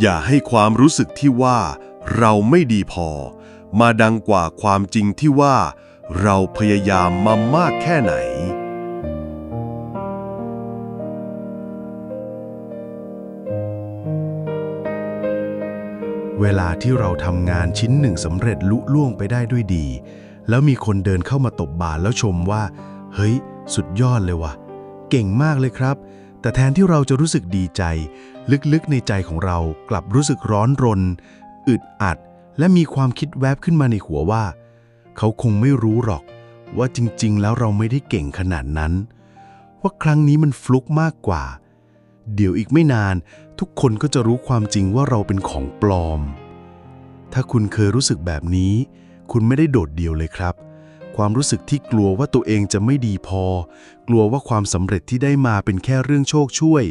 อย่าให้ความรู้สึกที่ว่าเราไม่ดีพอ มาดังกว่าความจริงที่ว่า เราพยายามมามากแค่ไหน เวลาที่เราทำงานชิ้นหนึ่งสำเร็จลุล่วงไปได้ด้วยดี แล้วมีคนเดินเข้ามาตบบ่าแล้วชมว่า เฮ้ย สุดยอดเลยว่ะ เก่งมากเลยครับ แต่แทนที่เราจะรู้สึกดีใจ ลึกๆในใจของเรากลับรู้สึกร้อนรน อึดอัด และมีความคิดแวบขึ้นมาในหัวว่า เขาคงไม่รู้หรอกว่าจริง ๆ แล้วเราไม่ได้เก่งขนาดนั้น ว่าครั้งนี้มันฟลุกมากกว่า เดี๋ยวอีกไม่นาน ทุกคนก็จะรู้ความจริงว่าเราเป็นของปลอม ถ้าคุณเคยรู้สึกแบบนี้ คุณไม่ได้โดดเดี่ยวเลยครับ ความรู้สึกที่กลัวว่าตัวเองจะไม่ดีพอ กลัวว่าความสำเร็จที่ได้มาเป็นแค่เรื่องโชคช่วย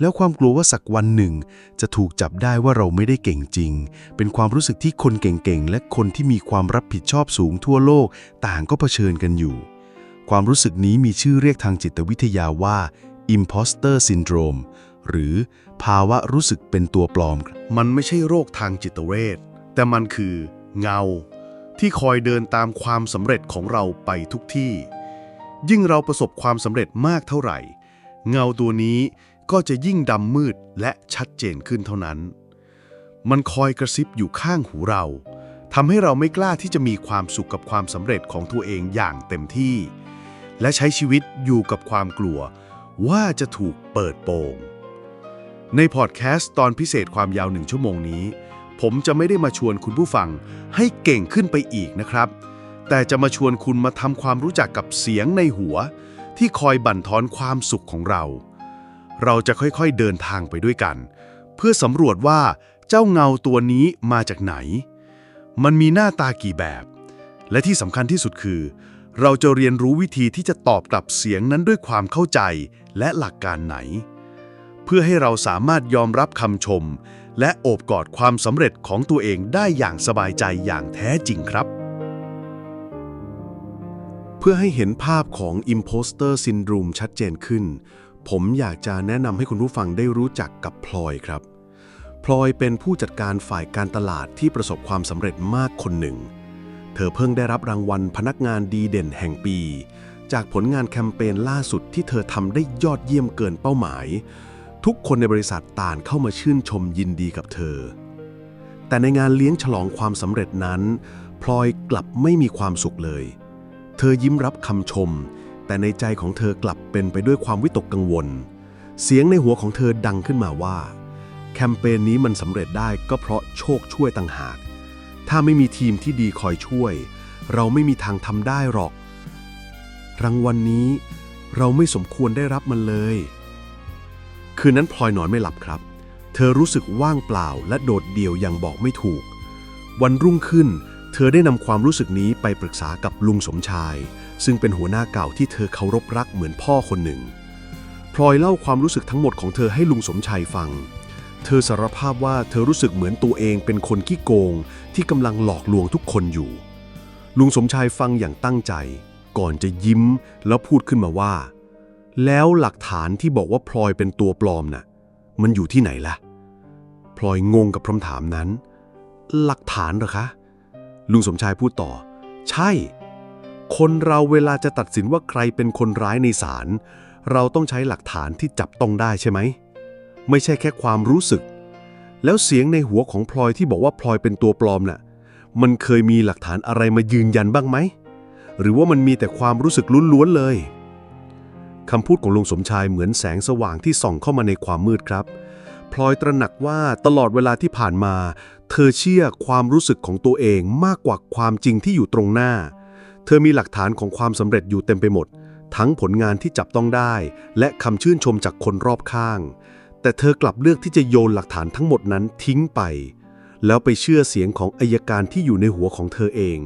แล้วความกลัวว่าสักวันหนึ่ง จะถูกจับได้ว่าเราไม่ได้เก่งจริง เป็นความรู้สึกที่คนเก่งๆ และคนที่มีความรับผิดชอบสูงทั่วโลก ต่างก็เผชิญกันอยู่ ความรู้สึกนี้มีชื่อเรียกทางจิตวิทยาว่า imposter syndrome หรือภาวะรู้สึกเป็นตัวปลอม มันไม่ใช่โรคทางจิตเวชแต่มันคือเงา ที่คอยเดินตามความสำเร็จของเราไปทุกที่ ยิ่งเราประสบความสำเร็จมากเท่าไหร่ เงาตัวนี้ ก็จะยิ่งดำมืดและชัดเจนขึ้นเท่านั้น มันคอยกระซิบอยู่ข้างหูเราทำให้เราไม่กล้าที่จะมีความสุขกับความสำเร็จของตัวเองอย่างเต็มที่ และใช้ชีวิตอยู่กับความกลัว ว่าจะถูกเปิดโปง ในพอดแคสต์ตอนพิเศษความยาวหนึ่งชั่วโมงนี้ ผมจะไม่ได้มาชวนคุณผู้ฟังให้เก่งขึ้นไปอีกนะครับ แต่จะมาชวนคุณมาทำความรู้จักกับเสียงในหัว ที่คอยบั่นทอนความสุขของเรา เราจะค่อยๆเดินทางไปด้วยกัน เพื่อสำรวจว่าเจ้าเงาตัวนี้มาจากไหน มันมีหน้าตากี่แบบ และที่สำคัญที่สุดคือ เราจะเรียนรู้วิธีที่จะตอบกลับเสียงนั้นด้วยความเข้าใจและหลักการไหน เพื่อให้เราสามารถยอมรับคำชม และโอบกอดความสำเร็จของตัวเองได้อย่างสบายใจอย่างแท้จริงครับเพื่อให้เห็นภาพของ Imposter Syndrome ชัดเจนขึ้น ผมอยากจะแนะนำให้คุณผู้ฟังได้รู้จักกับพลอยครับ พลอยเป็นผู้จัดการฝ่ายการตลาดที่ประสบความสำเร็จมากคนหนึ่ง เธอเพิ่งได้รับรางวัลพนักงานดีเด่นแห่งปี จากผลงานแคมเปญล่าสุดที่เธอทำได้ยอดเยี่ยมเกินเป้าหมาย ทุกคนในบริษัทต่างเข้ามาชื่นชมยินดีกับเธอ แต่ในงานเลี้ยงฉลองความสำเร็จนั้น พลอยกลับไม่มีความสุขเลย เธอยิ้มรับคำชม แต่ในใจของเธอกลับเป็นไปด้วยความวิตกกังวล เสียงในหัวของเธอดังขึ้นมาว่า แคมเปญนี้มันสำเร็จได้ก็เพราะโชคช่วยต่างหาก ถ้าไม่มีทีมที่ดีคอยช่วย เราไม่มีทางทำได้หรอก รางวัลนนี้เราไม่สมควรได้รับมันเลย คืนนั้นพลอยนอนไม่หลับครับ เธอรู้สึกว่างเปล่าและโดดเดี่ยวอย่างบอกไม่ถูก วันรุ่งขึ้น ธอได้นำความรู้สึกนี้ไปปรึกษากับลุงสมชาย ซึ่งเป็นหัวหน้าเก่าที่เธอเคารพรักเหมือนพ่อคนหนึ่งพลอยเล่าความรู้สึกทั้งหมดของเธอให้ลุงสมชายฟัง เธอสารภาพว่าเธอรู้สึกเหมือนตัวเองเป็นคนขี้โกง ที่กำลังหลอกลวงทุกคนอยู่ ลุงสมชายฟังอย่างตั้งใจ ก่อนจะยิ้มแล้วพูดขึ้นมาว่า แล้วหลักฐานที่บอกว่าพลอยเป็นตัวปลอมน่ะ มันอยู่ที่ไหนล่ะพลอยงงกับคำถามนั้น หลักฐานเหรอคะ ลุงสมชายพูดต่อ ใช่ คนเราเวลาจะตัดสินว่าใครเป็นคนร้ายในศาลเราต้องใช้หลักฐานที่จับต้องได้ใช่ไหม ไม่ใช่แค่ความรู้สึก แล้วเสียงในหัวของพลอยที่บอกว่าพลอยเป็นตัวปลอมน่ะมันเคยมีหลักฐานอะไรมายืนยันบ้างไหม หรือว่ามันมีแต่ความรู้สึกล้วนๆเลยคำพูดของลุงสมชายเหมือนแสงสว่างที่ส่องเข้ามาในความมืดครับ พลอยตระหนักว่าตลอดเวลาที่ผ่านมา เธอเชื่อความรู้สึกของตัวเองมากกว่าความจริงที่อยู่ตรงหน้า เธอมีหลักฐานของความสำเร็จอยู่เต็มไปหมด ทั้งผลงานที่จับต้องได้ และคำชื่นชมจากคนรอบข้าง แต่เธอกลับเลือกที่จะโยนหลักฐานทั้งหมดนั้นทิ้งไป แล้วไปเชื่อเสียงของอายการที่อยู่ในหัวของเธอเอง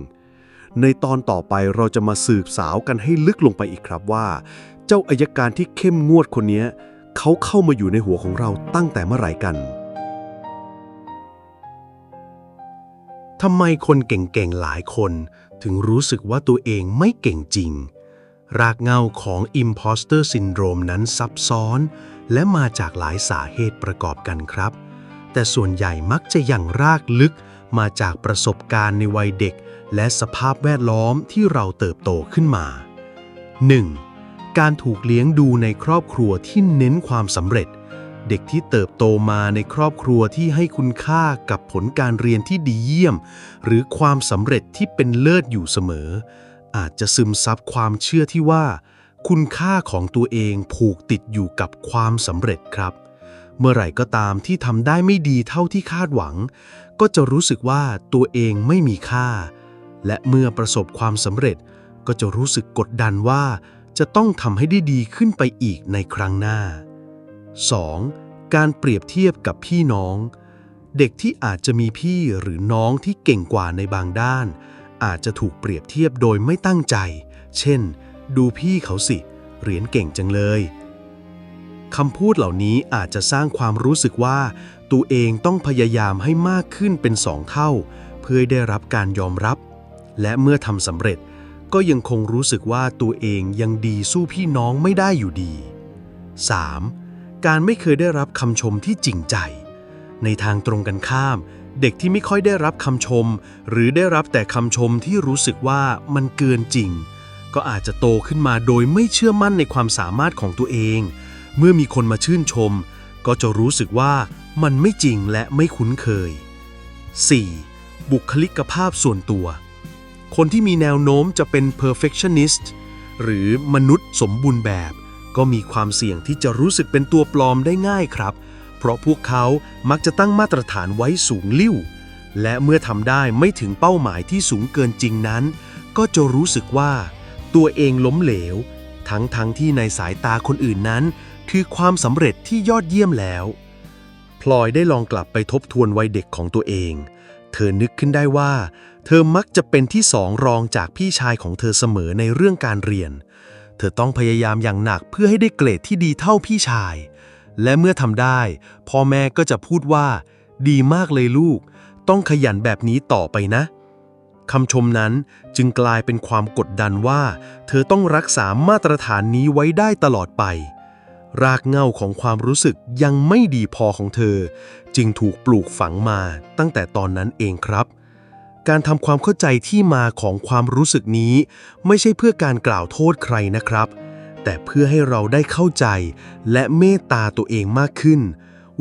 ในตอนต่อไปเราจะมาสืบสาวกันให้ลึกลงไปอีกครับว่า เจ้าอายการที่เข้มงวดคนนี้ เขาเข้ามาอยู่ในหัวของเราตั้งแต่เมื่อไหร่กันทำไมคนเก่งๆหลายคนถึงรู้สึกว่าตัวเองไม่เก่งจริง รากเหง้าของ Imposter Syndrome นั้นซับซ้อน และมาจากหลายสาเหตุประกอบกันครับ แต่ส่วนใหญ่มักจะยังรากลึกมาจากประสบการณ์ในวัยเด็ก และสภาพแวดล้อมที่เราเติบโตขึ้นมา 1. การถูกเลี้ยงดูในครอบครัวที่เน้นความสำเร็จ เด็กที่เติบโตมาในครอบครัวที่ให้คุณค่ากับผลการเรียนที่ดีเยี่ยม หรือความสำเร็จที่เป็นเลิศอยู่เสมอ อาจจะซึมซับความเชื่อที่ว่า คุณค่าของตัวเองผูกติดอยู่กับความสำเร็จครับ เมื่อไหร่ก็ตามที่ทำได้ไม่ดีเท่าที่คาดหวัง ก็จะรู้สึกว่าตัวเองไม่มีค่า และเมื่อประสบความสำเร็จก็จะรู้สึกกดดันว่า จะต้องทำให้ได้ดีขึ้นไปอีกในครั้งหน้า 2. การเปรียบเทียบกับพี่น้อง เด็กที่อาจจะมีพี่หรือน้องที่เก่งกว่าในบางด้าน อาจจะถูกเปรียบเทียบโดยไม่ตั้งใจ เช่น ดูพี่เขาสิ เรียนเก่งจังเลยคำพูดเหล่านี้อาจจะสร้างความรู้สึกว่า ตัวเองต้องพยายามให้มากขึ้นเป็นสองเท่า เพื่อได้รับการยอมรับ และเมื่อทำสำเร็จ ก็ยังคงรู้สึกว่าตัวเองยังดีสู้พี่น้องไม่ได้อยู่ดี 3. การไม่เคยได้รับคำชมที่จริงใจ ในทางตรงกันข้าม เด็กที่ไม่ค่อยได้รับคำชม หรือได้รับแต่คำชมที่รู้สึกว่ามันเกินจริง ก็อาจจะโตขึ้นมาโดยไม่เชื่อมั่นในความสามารถของตัวเอง เมื่อมีคนมาชื่นชม ก็จะรู้สึกว่ามันไม่จริงและไม่คุ้นเคย 4. บุคลิกภาพส่วนตัว คนที่มีแนวโน้มจะเป็น perfectionist หรือมนุษย์สมบูรณ์แบบ ก็มีความเสี่ยงที่จะรู้สึกเป็นตัวปลอมได้ง่ายครับ เพราะพวกเขามักจะตั้งมาตรฐานไว้สูงลิ่ว และเมื่อทำได้ไม่ถึงเป้าหมายที่สูงเกินจริงนั้น ก็จะรู้สึกว่า ตัวเองล้มเหลว ทั้งทั้งที่ในสายตาคนอื่นนั้น คือความสำเร็จที่ยอดเยี่ยมแล้ว พลอยได้ลองกลับไปทบทวนวัยเด็กของตัวเอง เธอนึกขึ้นได้ว่า เธอมักจะเป็นที่สองรองจากพี่ชายของเธอเสมอในเรื่องการเรียน เธอต้องพยายามอย่างหนักเพื่อให้ได้เกรดที่ดีเท่าพี่ชาย และเมื่อทำได้ พ่อแม่ก็จะพูดว่า ดีมากเลยลูก ต้องขยันแบบนี้ต่อไปนะคำชมนั้นจึงกลายเป็นความกดดันว่า เธอต้องรักษามาตรฐานนี้ไว้ได้ตลอดไป รากเหง้าของความรู้สึกยังไม่ดีพอของเธอ จึงถูกปลูกฝังมาตั้งแต่ตอนนั้นเองครับ การทำความเข้าใจที่มาของความรู้สึกนี้ ไม่ใช่เพื่อการกล่าวโทษใครนะครับ แต่เพื่อให้เราได้เข้าใจ และเมตตาตัวเองมากขึ้น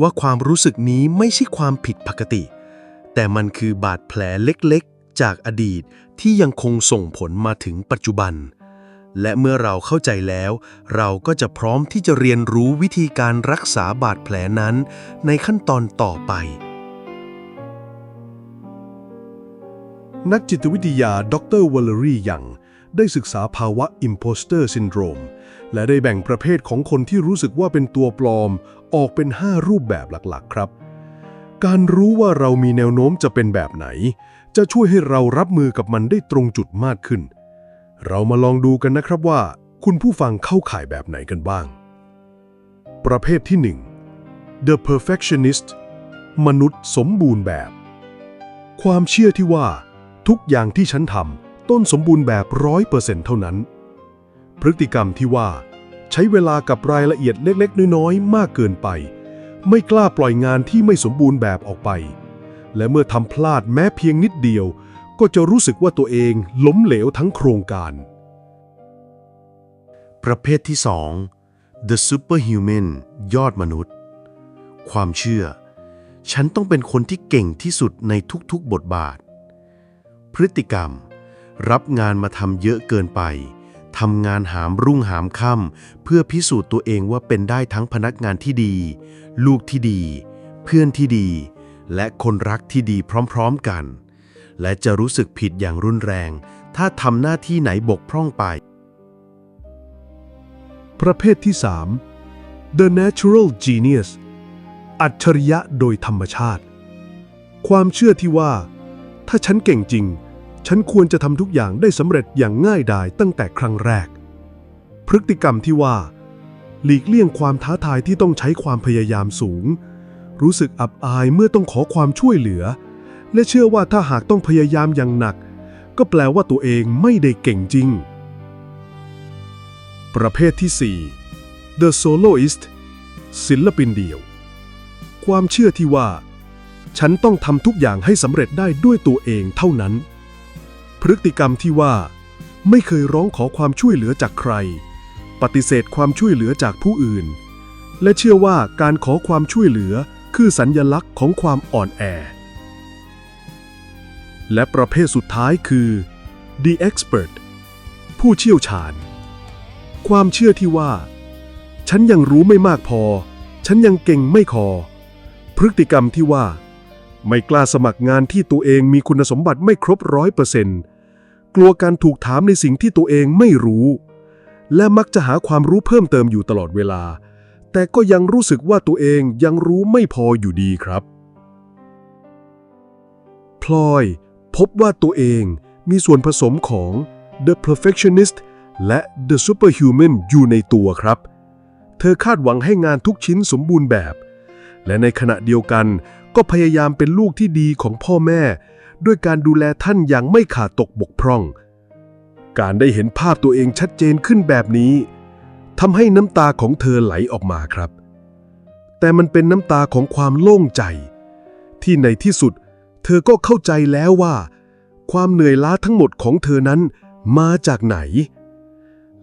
ว่าความรู้สึกนี้ไม่ใช่ความผิดปกติ แต่มันคือบาดแผลเล็กๆ จากอดีตที่ยังคงส่งผลมาถึงปัจจุบัน และเมื่อเราเข้าใจแล้ว เราก็จะพร้อมที่จะเรียนรู้วิธีการรักษาบาดแผลนั้น ในขั้นตอนต่อไป นักจิตวิทยาดรวอลเลอรี่ยังได้ศึกษาภาวะ Imposter Syndrome และได้แบ่งประเภทของคนที่รู้สึกว่าเป็นตัวปลอม ออกเป็น 5 รูปแบบหลักๆ ครับ การรู้ว่าเรามีแนวโน้มจะเป็นแบบไหน จะช่วยให้เรารับมือกับมันได้ตรงจุดมากขึ้น เรามาลองดูกันนะครับว่า คุณผู้ฟังเข้าข่ายแบบไหนกันบ้าง ประเภทที่ 1 The Perfectionist มนุษย์สมบูรณ์แบบ ความเชื่อที่ว่า ทุกอย่างที่ฉันทำต้นสมบูรณ์แบบร้อยเปอร์เซ็นต์เท่านั้น พฤติกรรมที่ว่า ใช้เวลากับรายละเอียดเล็กๆ น้อยๆ มากเกินไป ไม่กล้าปล่อยงานที่ไม่สมบูรณ์แบบออกไป และเมื่อทำพลาดแม้เพียงนิดเดียว ก็จะรู้สึกว่าตัวเองล้มเหลวทั้งโครงการ ประเภทที่ 2 The Superhuman ยอดมนุษย์ ความเชื่อ ฉันต้องเป็นคนที่เก่งที่สุดในทุกๆบทบาท พฤติกรรม รับงานมาทำเยอะเกินไปทำงานหามรุ่งหามค่ำเพื่อพิสูจน์ตัวเองว่าเป็นได้ทั้งพนักงานที่ดี ลูกที่ดี เพื่อนที่ดี และคนรักที่ดีพร้อม ๆกัน และจะรู้สึกผิดอย่างรุนแรง ถ้าทำหน้าที่ไหนบกพร่องไป ประเภทที่ 3 The Natural Genius อัจฉริยะโดยธรรมชาติ ความเชื่อที่ว่า ถ้าฉันเก่งจริง ฉันควรจะทำทุกอย่างได้สำเร็จอย่างง่ายดายตั้งแต่ครั้งแรก พฤติกรรมที่ว่า หลีกเลี่ยงความท้าทายที่ต้องใช้ความพยายามสูง รู้สึกอับอายเมื่อต้องขอความช่วยเหลือ และเชื่อว่าถ้าหากต้องพยายามอย่างหนัก ก็แปลว่าตัวเองไม่ได้เก่งจริง ประเภทที่ 4 The Soloist ศิลปินเดี่ยว ความเชื่อที่ว่า ฉันต้องทำทุกอย่างให้สำเร็จได้ด้วยตัวเองเท่านั้น พฤติกรรมที่ว่า ไม่เคยร้องขอความช่วยเหลือจากใคร ปฏิเสธความช่วยเหลือจากผู้อื่น และเชื่อว่าการขอความช่วยเหลือคือสัญญลักษณ์ของความอ่อนแอ และประเภทสุดท้ายคือ the expert ผู้เชี่ยวชาญ ความเชื่อที่ว่า ฉันยังรู้ไม่มากพอ ฉันยังเก่งไม่พอ พฤติกรรมที่ว่า ไม่กล้าสมัครงานที่ตัวเองมีคุณสมบัติไม่ครบร้อยเปอร์เซนต์กลัวการถูกถามในสิ่งที่ตัวเองไม่รู้ และมักจะหาความรู้เพิ่มเติมอยู่ตลอดเวลา แต่ก็ยังรู้สึกว่าตัวเองยังรู้ไม่พออยู่ดีครับ พลอย พบว่าตัวเองมีส่วนผสมของ The Perfectionist และ The Superhuman อยู่ในตัวครับ เธอคาดหวังให้งานทุกชิ้นสมบูรณ์แบบ และในขณะเดียวกันก็พยายามเป็นลูกที่ดีของพ่อแม่ ด้วยการดูแลท่านอย่างไม่ขาดตกบกพร่อง การได้เห็นภาพตัวเองชัดเจนขึ้นแบบนี้ทำให้น้ำตาของเธอไหลออกมาครับ แต่มันเป็นน้ำตาของความโล่งใจ ที่ในที่สุด เธอก็เข้าใจแล้วว่า ความเหนื่อยล้าทั้งหมดของเธอนั้นมาจากไหน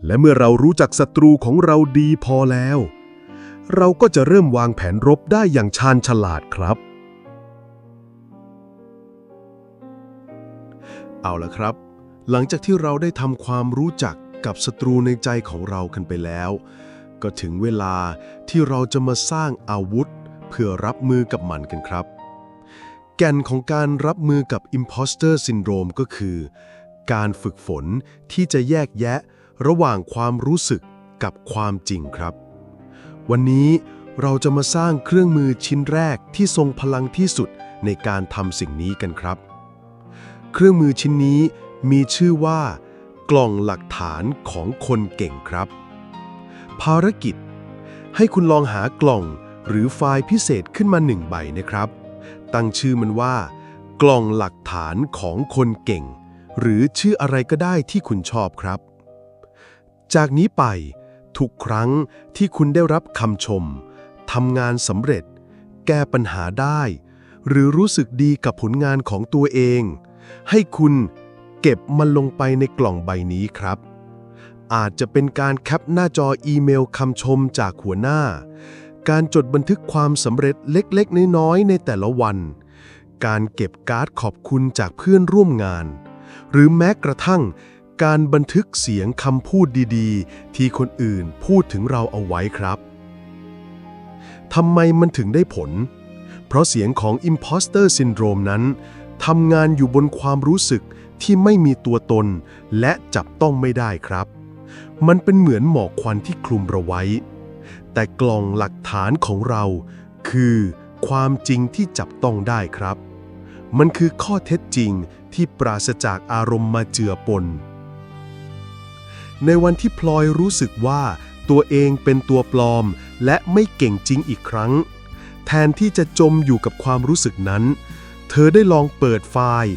และเมื่อเรารู้จักศัตรูของเราดีพอแล้ว เราก็จะเริ่มวางแผนรบได้อย่างชาญฉลาดครับ เอาละครับ หลังจากที่เราได้ทำความรู้จักกับศัตรูในใจของเรากันไปแล้ว ก็ถึงเวลาที่เราจะมาสร้างอาวุธ เพื่อรับมือกับมันกันครับ แก่นของการรับมือกับ Imposter Syndrome ก็คือ การฝึกฝนที่จะแยกแยะระหว่างความรู้สึกกับความจริงครับ วันนี้เราจะมาสร้างเครื่องมือชิ้นแรกที่ทรงพลังที่สุดในการทำสิ่งนี้กันครับ เครื่องมือชิ้นนี้มีชื่อว่า กล่องหลักฐานของคนเก่งครับ ภารกิจ ให้คุณลองหากล่องหรือไฟล์พิเศษขึ้นมาหนึ่งใบนะครับ ตั้งชื่อมันว่า กล่องหลักฐานของคนเก่ง หรือชื่ออะไรก็ได้ที่คุณชอบครับ จากนี้ไป ทุกครั้งที่คุณได้รับคำชมทำงานสำเร็จ แก้ปัญหาได้ หรือรู้สึกดีกับผลงานของตัวเอง ให้คุณเก็บมันลงไปในกล่องใบนี้ครับ อาจจะเป็นการแคปหน้าจออีเมลคำชมจากหัวหน้า การจดบันทึกความสำเร็จเล็กๆ น้อยๆ ในแต่ละวัน การเก็บการ์ดขอบคุณจากเพื่อนร่วมงาน หรือแม้กระทั่ง การบันทึกเสียงคำพูดดีๆ ที่คนอื่นพูดถึงเราเอาไว้ครับทำไมมันถึงได้ผล เพราะเสียงของ Imposter Syndrome นั้นทำงานอยู่บนความรู้สึกที่ไม่มีตัวตน และจับต้องไม่ได้ครับ มันเป็นเหมือนหมอกควันที่คลุมเราไว้ แต่กล่องหลักฐานของเรา คือความจริงที่จับต้องได้ครับ มันคือข้อเท็จจริงที่ปราศจากอารมณ์มาเจือปน ในวันที่พลอยรู้สึกว่าตัวเองเป็นตัวปลอม และไม่เก่งจริงอีกครั้ง แทนที่จะจมอยู่กับความรู้สึกนั้น เธอได้ลองเปิดไฟล์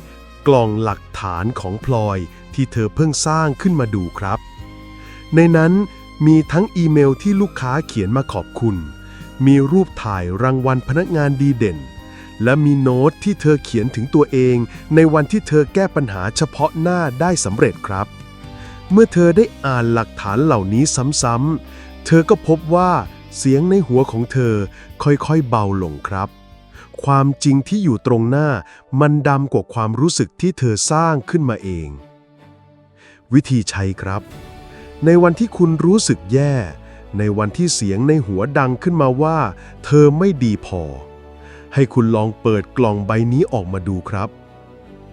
กล่องหลักฐานของพลอยที่เธอเพิ่งสร้างขึ้นมาดูครับ ในนั้น มีทั้งอีเมลที่ลูกค้าเขียนมาขอบคุณ มีรูปถ่ายรางวัลพนักงานดีเด่น และมีโน้ตที่เธอเขียนถึงตัวเอง ในวันที่เธอแก้ปัญหาเฉพาะหน้าได้สำเร็จครับ เมื่อเธอได้อ่านหลักฐานเหล่านี้ซ้ำๆ เธอก็พบว่าเสียงในหัวของเธอค่อยๆเบาลงครับ ความจริงที่อยู่ตรงหน้ามันดำกว่าความรู้สึกที่เธอสร้างขึ้นมาเอง วิธีใช้ครับ ในวันที่คุณรู้สึกแย่ ในวันที่เสียงในหัวดังขึ้นมาว่า เธอไม่ดีพอ ให้คุณลองเปิดกล่องใบนี้ออกมาดูครับ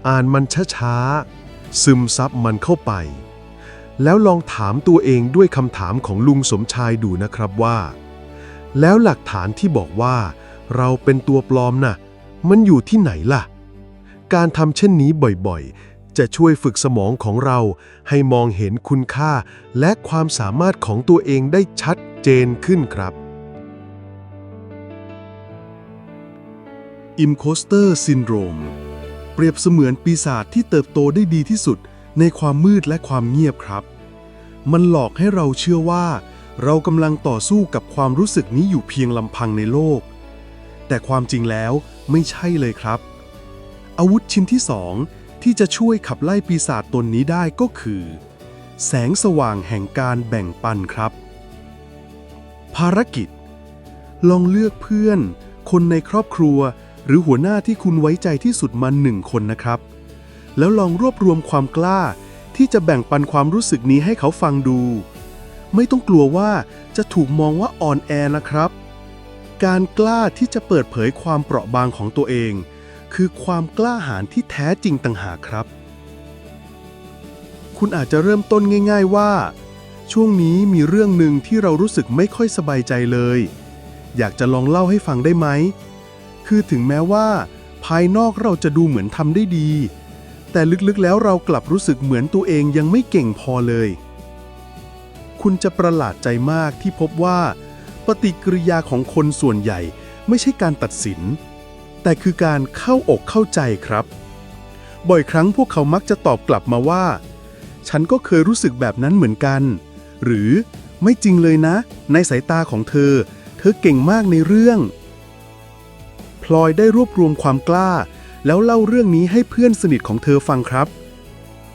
อ่านมันช้าๆ ซึมซับมันเข้าไป แล้วลองถามตัวเองด้วยคำถามของลุงสมชายดูนะครับว่า แล้วหลักฐานที่บอกว่า เราเป็นตัวปลอมน่ะ มันอยู่ที่ไหนล่ะ การทำเช่นนี้บ่อยๆ จะช่วยฝึกสมองของเราให้มองเห็นคุณค่า และความสามารถของตัวเองได้ชัดเจนขึ้นครับ Imposter Syndrome เปรียบเสมือนปีศาจที่เติบโตได้ดีที่สุดในความมืดและความเงียบครับ มันหลอกให้เราเชื่อว่า เรากำลังต่อสู้กับความรู้สึกนี้อยู่เพียงลำพังในโลก แต่ความจริงแล้วไม่ใช่เลยครับ อาวุธชิ้นที่สอง ที่จะช่วยขับไล่ปีศาจตนนี้ได้ก็คือ แสงสว่างแห่งการแบ่งปันครับ ภารกิจ ลองเลือกเพื่อน คนในครอบครัว หรือหัวหน้าที่คุณไว้ใจที่สุดมาหนึ่งคนนะครับ แล้วลองรวบรวมความกล้า ที่จะแบ่งปันความรู้สึกนี้ให้เขาฟังดู ไม่ต้องกลัวว่าจะถูกมองว่าอ่อนแอนะครับ การกล้าที่จะเปิดเผยความเปราะบางของตัวเอง คือความกล้าหาญที่แท้จริงต่างหากครับ คุณอาจจะเริ่มต้นง่าย ๆว่า ช่วงนี้มีเรื่องหนึ่งที่เรารู้สึกไม่ค่อยสบายใจเลย อยากจะลองเล่าให้ฟังได้ไหม คือถึงแม้ว่า ภายนอกเราจะดูเหมือนทำได้ดี แต่ลึกๆแล้วเรากลับรู้สึกเหมือนตัวเองยังไม่เก่งพอเลย คุณจะประหลาดใจมากที่พบว่า ปฏิกิริยาของคนส่วนใหญ่ไม่ใช่การตัดสิน แต่คือการเข้าอกเข้าใจครับ บ่อยครั้งพวกเขามักจะตอบกลับมาว่า ฉันก็เคยรู้สึกแบบนั้นเหมือนกัน หรือไม่จริงเลยนะ ในสายตาของเธอ เธอเก่งมากในเรื่อง พลอยได้รวบรวมความกล้า แล้วเล่าเรื่องนี้ให้เพื่อนสนิทของเธอฟังครับ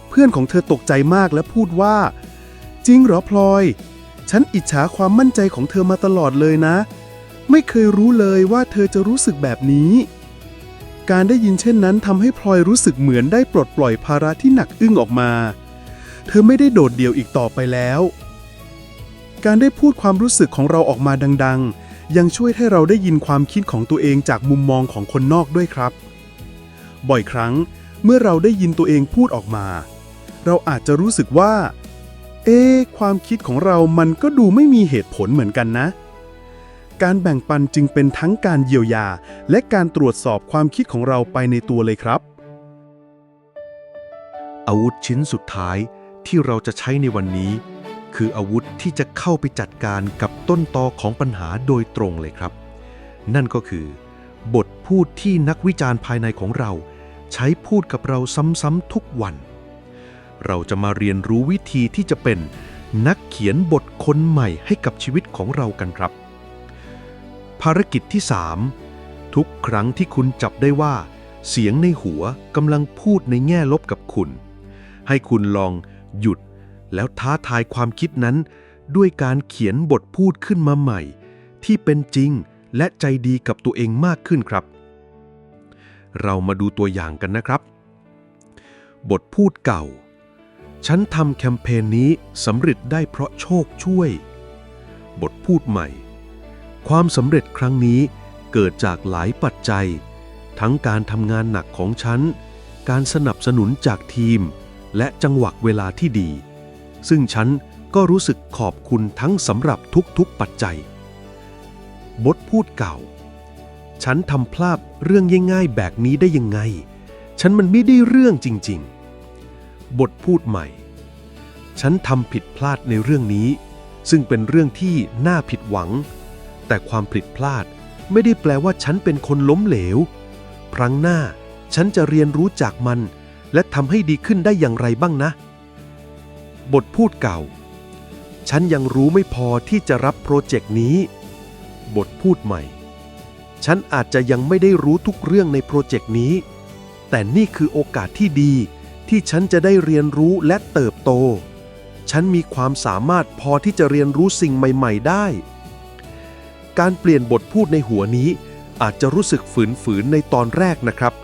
เพื่อนของเธอตกใจมากและพูดว่า จริงเหรอพลอย ฉันอิจฉาความมั่นใจของเธอมาตลอดเลยนะ ไม่เคยรู้เลยว่าเธอจะรู้สึกแบบนี้ การได้ยินเช่นนั้นทำให้พลอยรู้สึกเหมือนได้ปลดปล่อยภาระที่หนักอึ้งออกมา เธอไม่ได้โดดเดี่ยวอีกต่อไปแล้ว การได้พูดความรู้สึกของเราออกมาดัง ๆ ยังช่วยให้เราได้ยินความคิดของตัวเองจากมุมมองของคนนอกด้วยครับ บ่อยครั้งเมื่อเราได้ยินตัวเองพูดออกมา เราอาจจะรู้สึกว่า เอ๊ความคิดของเรามันก็ดูไม่มีเหตุผลเหมือนกันนะ การแบ่งปันจึงเป็นทั้งการเยียวยา และการตรวจสอบความคิดของเราไปในตัวเลยครับ อาวุธชิ้นสุดท้ายที่เราจะใช้ในวันนี้ คืออาวุธที่จะเข้าไปจัดการกับต้นตอของปัญหาโดยตรงเลยครับ นั่นก็คือ บทพูดที่นักวิจารณ์ภายในของเรา ใช้พูดกับเราซ้ำๆทุกวัน เราจะมาเรียนรู้วิธีที่จะเป็นนักเขียนบทคนใหม่ให้กับชีวิตของเรากันครับ ภารกิจที่ 3 ทุกครั้งที่คุณจับได้ว่า เสียงในหัวกำลังพูดในแง่ลบกับคุณ ให้คุณลองหยุด แล้วท้าทายความคิดนั้น ด้วยการเขียนบทพูดขึ้นมาใหม่ ที่เป็นจริงและใจดีกับตัวเองมากขึ้นครับ เรามาดูตัวอย่างกันนะครับ บทพูดเก่า ฉันทำแคมเปญนี้สำเร็จได้เพราะโชคช่วย บทพูดใหม่ ความสำเร็จครั้งนี้เกิดจากหลายปัจจัย ทั้งการทำงานหนักของฉัน การสนับสนุนจากทีม และจังหวะเวลาที่ดี ซึ่งฉันก็รู้สึกขอบคุณทั้งสำหรับทุกๆปัจจัย บทพูดเก่า ฉันทำพลาดเรื่องง่ายๆแบบนี้ได้ยังไง ฉันมันไม่ได้เรื่องจริงๆ บทพูดใหม่ ฉันทำผิดพลาดในเรื่องนี้ ซึ่งเป็นเรื่องที่น่าผิดหวัง แต่ความผิดพลาดไม่ได้แปลว่าฉันเป็นคนล้มเหลว ครั้งหน้าฉันจะเรียนรู้จากมัน และทำให้ดีขึ้นได้อย่างไรบ้างนะ บทพูดเก่า ฉันยังรู้ไม่พอที่จะรับโปรเจกต์นี้ บทพูดใหม่ ฉันอาจจะยังไม่ได้รู้ทุกเรื่องในโปรเจกต์นี้ แต่นี่คือโอกาสที่ดีที่ฉันจะได้เรียนรู้และเติบโต ฉันมีความสามารถพอที่จะเรียนรู้สิ่งใหม่ ๆ ได้ การเปลี่ยนบทพูดในหัวนี้ อาจจะรู้สึกฝืนๆในตอนแรกนะครับ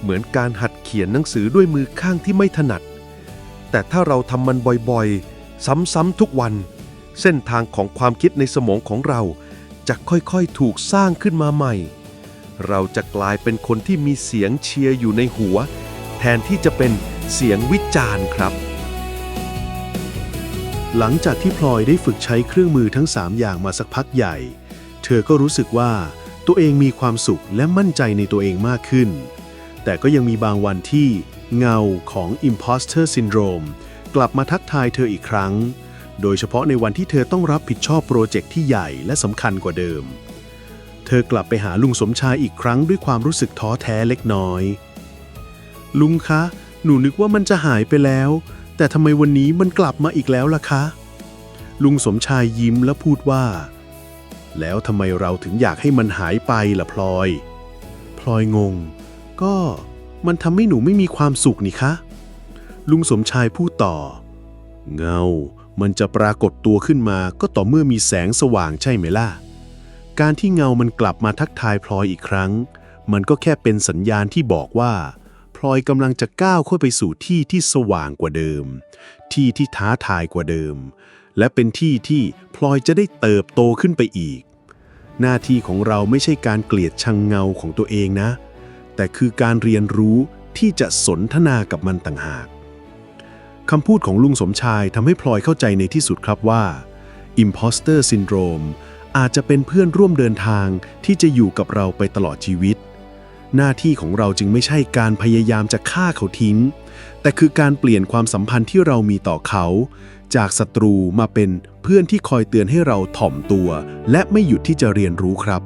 เหมือนการหัดเขียนหนังสือด้วยมือข้างที่ไม่ถนัด แต่ถ้าเราทำมันบ่อยๆ ซ้ำๆทุกวัน เส้นทางของความคิดในสมองของเรา จะค่อยๆถูกสร้างขึ้นมาใหม่ เราจะกลายเป็นคนที่มีเสียงเชียร์อยู่ในหัว แทนที่จะเป็นเสียงวิจารณ์ครับหลังจากที่พลอยได้ฝึกใช้เครื่องมือทั้ง 3 อย่างมาสักพักใหญ่ เธอก็รู้สึกว่าตัวเองมีความสุขและมั่นใจในตัวเองมากขึ้น แต่ก็ยังมีบางวันที่เงาของ Imposter Syndrome กลับมาทักทายเธออีกครั้ง โดยเฉพาะในวันที่เธอต้องรับผิดชอบโปรเจกต์ที่ใหญ่และสำคัญกว่าเดิม เธอกลับไปหาลุงสมชายอีกครั้งด้วยความรู้สึกท้อแท้เล็กน้อย ลุงคะ หนูนึกว่ามันจะหายไปแล้ว แต่ทำไมวันนี้มันกลับมาอีกแล้วล่ะคะ ลุงสมชายยิ้มและพูดว่า แล้วทำไมเราถึงอยากให้มันหายไปล่ะพลอย พลอยงง ก็มันทำให้หนูไม่มีความสุขนี่คะ ลุงสมชายพูดต่อ เงา มันจะปรากฏตัวขึ้นมาก็ต่อเมื่อมีแสงสว่างใช่ไหมล่ะ การที่เงามันกลับมาทักทายพลอยอีกครั้ง มันก็แค่เป็นสัญญาณที่บอกว่า พลอยกำลังจะก้าวเข้าไปสู่ที่ที่สว่างกว่าเดิม ที่ที่ท้าทายกว่าเดิม และเป็นที่ที่พลอยจะได้เติบโตขึ้นไปอีก หน้าที่ของเราไม่ใช่การเกลียดชังเงาของตัวเองนะ แต่คือการเรียนรู้ที่จะสนทนากับมันต่างหากคำพูดของลุงสมชายทำให้พลอยเข้าใจในที่สุดครับว่า Imposter Syndrome อาจจะเป็นเพื่อนร่วมเดินทางที่จะอยู่กับเราไปตลอดชีวิต หน้าที่ของเราจึงไม่ใช่การพยายามจะฆ่าเขาทิ้ง แต่คือการเปลี่ยนความสัมพันธ์ที่เรามีต่อเขา จากศัตรูมาเป็นเพื่อนที่คอยเตือนให้เราถ่อมตัว และไม่หยุดที่จะเรียนรู้ครับ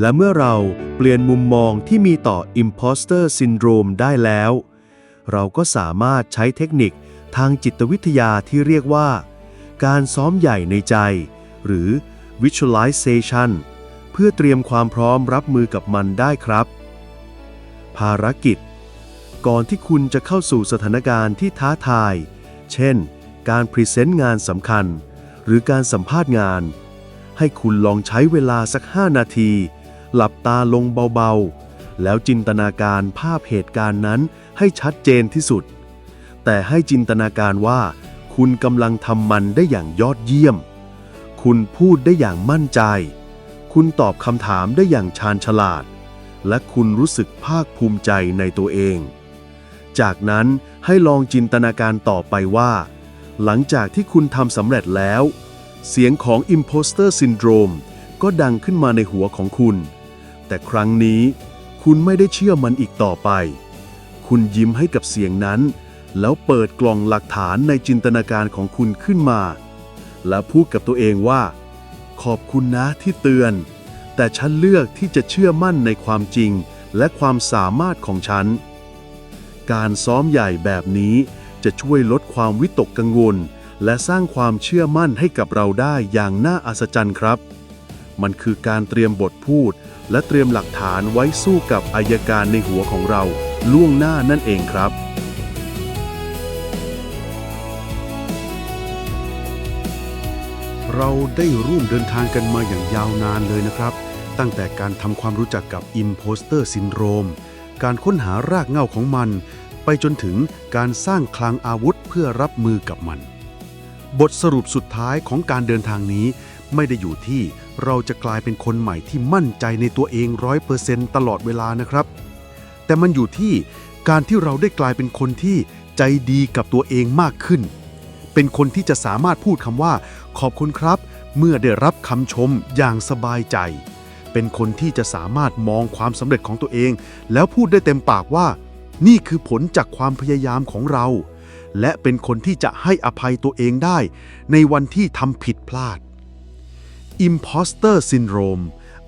และเมื่อเราเปลี่ยนมุมมองที่มีต่อ Imposter Syndrome ได้แล้ว เราก็สามารถใช้เทคนิคทางจิตวิทยาที่เรียกว่า การซ้อมใหญ่ในใจ หรือ Visualization เพื่อเตรียมความพร้อมรับมือกับมันได้ครับ ภารกิจ ก่อนที่คุณจะเข้าสู่สถานการณ์ที่ท้าทาย เช่น การพรีเซนต์งานสำคัญ หรือการสัมภาษณ์งาน ให้คุณลองใช้เวลาสัก 5 นาที หลับตาลงเบาๆ แล้วจินตนาการภาพเหตุการณ์นั้นให้ชัดเจนที่สุด แต่ให้จินตนาการว่า คุณกำลังทำมันได้อย่างยอดเยี่ยม คุณพูดได้อย่างมั่นใจ คุณตอบคำถามได้อย่างชาญฉลาด และคุณรู้สึกภาคภูมิใจในตัวเอง จากนั้นให้ลองจินตนาการต่อไปว่า หลังจากที่คุณทำสำเร็จแล้ว เสียงของ Imposter Syndrome ก็ดังขึ้นมาในหัวของคุณ แต่ครั้งนี้คุณไม่ได้เชื่อมันอีกต่อไป คุณยิ้มให้กับเสียงนั้น แล้วเปิดกล่องหลักฐานในจินตนาการของคุณขึ้นมา และพูดกับตัวเองว่า ขอบคุณนะที่เตือน แต่ฉันเลือกที่จะเชื่อมั่นในความจริง และความสามารถของฉัน การซ้อมใหญ่แบบนี้จะช่วยลดความวิตกกังวล และสร้างความเชื่อมั่นให้กับเราได้อย่างน่าอัศจรรย์ครับ มันคือการเตรียมบทพูด และเตรียมหลักฐานไว้สู้กับอายการในหัวของเราล่วงหน้านั่นเองครับ เราได้ร่วมเดินทางกันมาอย่างยาวนานเลยนะครับ ตั้งแต่การทำความรู้จักกับ Imposter Syndrome การค้นหารากเหง้าของมัน ไปจนถึงการสร้างคลังอาวุธเพื่อรับมือกับมัน บทสรุปสุดท้ายของการเดินทางนี้ไม่ได้อยู่ที่เราจะกลายเป็นคนใหม่ที่มั่นใจในตัวเองร้อยเปอร์เซนต์ตลอดเวลานะครับ แต่มันอยู่ที่การที่เราได้กลายเป็นคนที่ใจดีกับตัวเองมากขึ้น เป็นคนที่จะสามารถพูดคำว่า ขอบคุณครับ เมื่อได้รับคำชมอย่างสบายใจ เป็นคนที่จะสามารถมองความสำเร็จของตัวเอง แล้วพูดได้เต็มปากว่า นี่คือผลจากความพยายามของเรา และเป็นคนที่จะให้อภัยตัวเองได้ ในวันที่ทำผิดพลาด Imposter Syndrome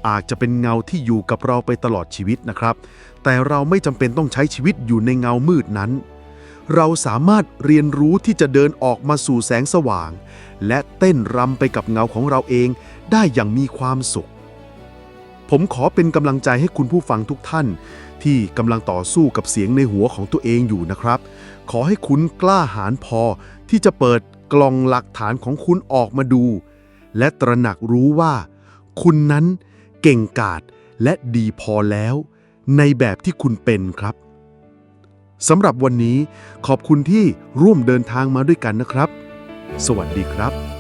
อาจจะเป็นเงาที่อยู่กับเราไปตลอดชีวิตนะครับ แต่เราไม่จำเป็นต้องใช้ชีวิตอยู่ในเงามืดนั้น เราสามารถเรียนรู้ที่จะเดินออกมาสู่แสงสว่าง และเต้นรำไปกับเงาของเราเองได้อย่างมีความสุข ผมขอเป็นกำลังใจให้คุณผู้ฟังทุกท่าน ที่กำลังต่อสู้กับเสียงในหัวของตัวเองอยู่นะครับ ขอให้คุณกล้าหาญพอที่จะเปิดกล่องหลักฐานของคุณออกมาดู และตระหนักรู้ว่า คุณนั้นเก่งกาจและดีพอแล้ว ในแบบที่คุณเป็นครับ สำหรับวันนี้ขอบคุณที่ร่วมเดินทางมาด้วยกันนะครับ สวัสดีครับ